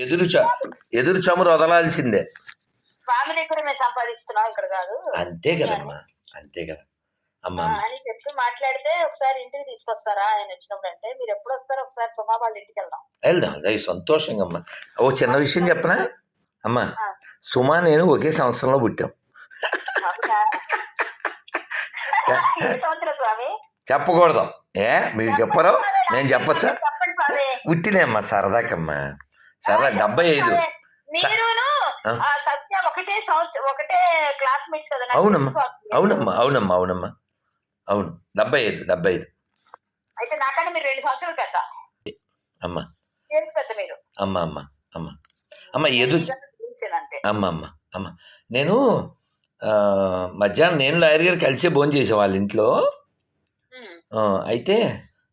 ఎదురు ఎదురు చమురు వదలాల్సిందే. స్వామి దగ్గర మేము సంపాదిస్తున్నాం ఇక్కడ కాదు. అంతే కదమ్మా అంతే కదా. అమ్మా అని చెప్పి మాట్లాడితే ఒకసారి ఇంటికి తీసుకొస్తారా ఆయన వచ్చినప్పుడు అంటే మీరు ఎప్పుడు వస్తారో ఒకసారి సుమా వాళ్ళ ఇంటికి వెళ్దాం. వెళ్దాం అది సంతోషంగా అమ్మా. ఓ చిన్న విషయం చెప్పనా? అమ్మా. సుమా నేను ఒకే సంవత్సరంలో పుట్టాం. చెప్పకూడదు. ఏ మీరు చెప్పరు? నేను చెప్పచ్చా? చెప్పండి స్వామి. పుట్టినే అమ్మా సరదాకమ్మా. సరదా డెబ్బై ఐదు. మీరును ఆ. ఆ సత్య ఒకటే సంవత్సరం ఒకటే క్లాస్మేట్స్ కదా నాకు అవునమ్మా. అవునమ్మా అవునమ్మా అవునమ్మా. అవును డెబ్బై ఐదు డెబ్బై ఐదు. అయితే నాకంటే మీరు రెండు సంవత్సరాలు పెద్ద. అమ్మా. పెద్ద మీరు. అమ్మ అమ్మ అమ్మ. అమ్మ అంతే. అమ్మ అమ్మ అమ్మ. నేను మధ్యాహ్నం నేను లాయర్ గారు కలిసే భోజనం చేసే వాళ్ళ ఇంట్లో. అయితే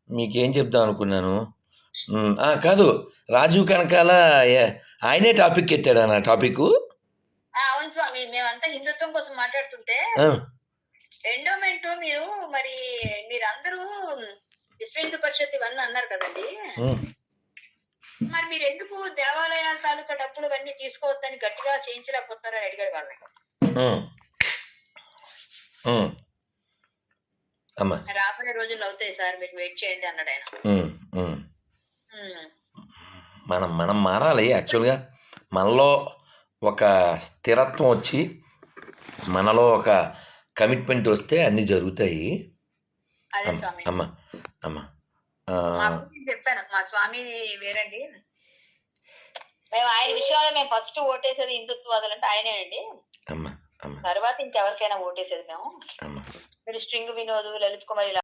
మీకేం చెప్దాం అనుకున్నాను? కాదు రాజీవ్ కనకాల ఆయనే టాపిక్ ఎత్తాడు నా టాపిక్. ఆ, అవును స్వామి మేమంతా హిందుత్వం కోసం మాట్లాడుతుంటే ఎండోమెంట్ మీరు మరి మీరందరూ విశ్వ హిందూ పరిషత్ ఇవన్నీ అన్నారు కదండి. మరి మీరు ఎందుకు దేవాలయాల తాలూకా డబ్బులు ఇవన్నీ తీసుకోవద్దని గట్టిగా చేయించలేకపోతున్నారని అడిగాడు వాళ్ళని. రాబోయే రోజులు అవుతాయి సార్ మీరు వెయిట్ చేయండి అన్నాడు ఆయన. మనం మనం మారాలి. యాక్చువల్గా మనలో ఒక స్థిరత్వం వచ్చి మనలో ఒక కమిట్మెంట్ వస్తే అన్నీ జరుగుతాయి. అదే అమ్మ స్వామి. అమ్మ చెప్పాను మా స్వామి వేరండి. మేము ఆయన విషయంలో మేము ఫస్ట్ ఓటేసేది హిందుత్వాదులు అంటే ఆయనేనండి అమ్మ అమ్మ. తర్వాత ఇంకెవరికైనా ఓటేసేది మేము. మీరు స్ట్రింగ్ వినోద్ లలిత్ కుమార్ ఇలా